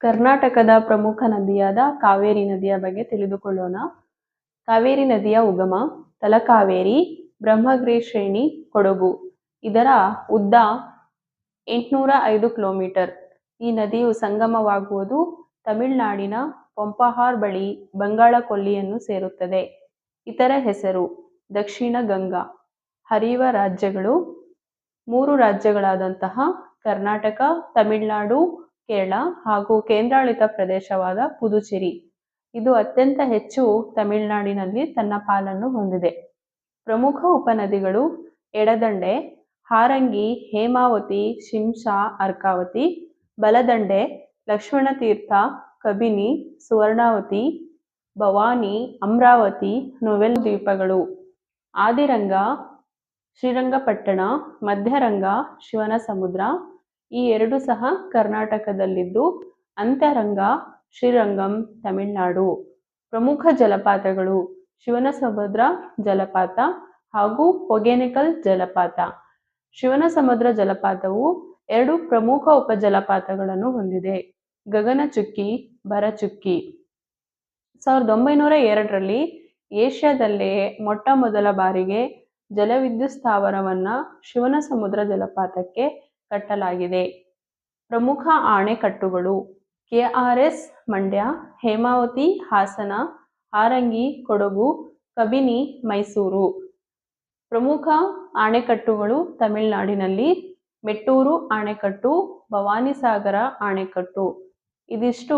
ಕರ್ನಾಟಕದ ಪ್ರಮುಖ ನದಿಯಾದ ಕಾವೇರಿ ನದಿಯ ಬಗ್ಗೆ ತಿಳಿದುಕೊಳ್ಳೋಣ. ಕಾವೇರಿ ನದಿಯ ಉಗಮ, ತಲಕಾವೇರಿ ಬ್ರಹ್ಮಗಿರಿ ಶ್ರೇಣಿ ಕೊಡಗು. ಇದರ ಉದ್ದ ಎಂಟುನೂರ ಐದು ಕಿಲೋಮೀಟರ್. ಈ ನದಿಯು ಸಂಗಮವಾಗುವುದು ತಮಿಳುನಾಡಿನ ಪಂಪಹಾರ್ ಬಳಿ ಬಂಗಾಳ ಕೊಲ್ಲಿಯನ್ನು ಸೇರುತ್ತದೆ. ಇತರ ಹೆಸರು, ದಕ್ಷಿಣ ಗಂಗಾ. ಹರಿಯುವ ರಾಜ್ಯಗಳು, ಮೂರು ರಾಜ್ಯಗಳಾದಂತಹ ಕರ್ನಾಟಕ, ತಮಿಳುನಾಡು ಕೇರಳ ಹಾಗೂ ಕೇಂದ್ರಾಡಳಿತ ಪ್ರದೇಶವಾದ ಪುದುಚೇರಿ. ಇದು ಅತ್ಯಂತ ಹೆಚ್ಚು ತಮಿಳುನಾಡಿನಲ್ಲಿ ತನ್ನ ಪಾಲನ್ನು ಹೊಂದಿದೆ. ಪ್ರಮುಖ ಉಪನದಿಗಳು ಎಡದಂಡೆ, ಹಾರಂಗಿ, ಹೇಮಾವತಿ ಶಿಂಷಾ ಅರ್ಕಾವತಿ, ಬಲದಂಡೆ, ಲಕ್ಷ್ಮಣತೀರ್ಥ, ಕಬಿನಿ, ಸುವರ್ಣಾವತಿ, ಭವಾನಿ, ಅಮರಾವತಿ, ನೊವೆಲ್ ದ್ವೀಪಗಳು. ಆದಿರಂಗ, ಶ್ರೀರಂಗಪಟ್ಟಣ, ಮಧ್ಯರಂಗ ಶಿವನ ಸಮುದ್ರ ಈ ಎರಡು ಸಹ ಕರ್ನಾಟಕದಲ್ಲಿದ್ದು ಅಂತರಂಗ, ಶ್ರೀರಂಗಂ, ತಮಿಳುನಾಡು. ಪ್ರಮುಖ ಜಲಪಾತಗಳು ಶಿವನ ಸಮುದ್ರ ಜಲಪಾತ ಹಾಗೂ ಹೊಗೇನಕಲ್ ಜಲಪಾತ. ಶಿವನ ಸಮುದ್ರ ಜಲಪಾತವು ಎರಡು ಪ್ರಮುಖ ಉಪಜಲಪಾತಗಳನ್ನು ಹೊಂದಿದೆ. ಗಗನಚುಕ್ಕಿ ಬರಚುಕ್ಕಿ ಸಾವಿರದ ಒಂಬೈನೂರ ಎರಡರಲ್ಲಿ ಏಷ್ಯಾದಲ್ಲೇ ಮೊಟ್ಟ ಮೊದಲ ಬಾರಿಗೆ ಜಲವಿದ್ಯುತ್ ಸ್ಥಾವರವನ್ನು ಶಿವನ ಸಮುದ್ರ ಜಲಪಾತಕ್ಕೆ ಕಟ್ಟಲಾಗಿದೆ. ಪ್ರಮುಖ ಆಣೆಕಟ್ಟುಗಳು ಕೆಆರ್ಎಸ್ ಎಸ್ ಮಂಡ್ಯ, ಹೇಮಾವತಿ, ಹಾಸನ, ಹಾರಂಗಿ, ಕೊಡಗು, ಕಬಿನಿ, ಮೈಸೂರು. ಪ್ರಮುಖ ಆಣೆಕಟ್ಟುಗಳು ತಮಿಳುನಾಡಿನಲ್ಲಿ ಮೆಟ್ಟೂರು ಆಣೆಕಟ್ಟು, ಭವಾನಿಸಾಗರ ಆಣೆಕಟ್ಟು. ಇದಿಷ್ಟು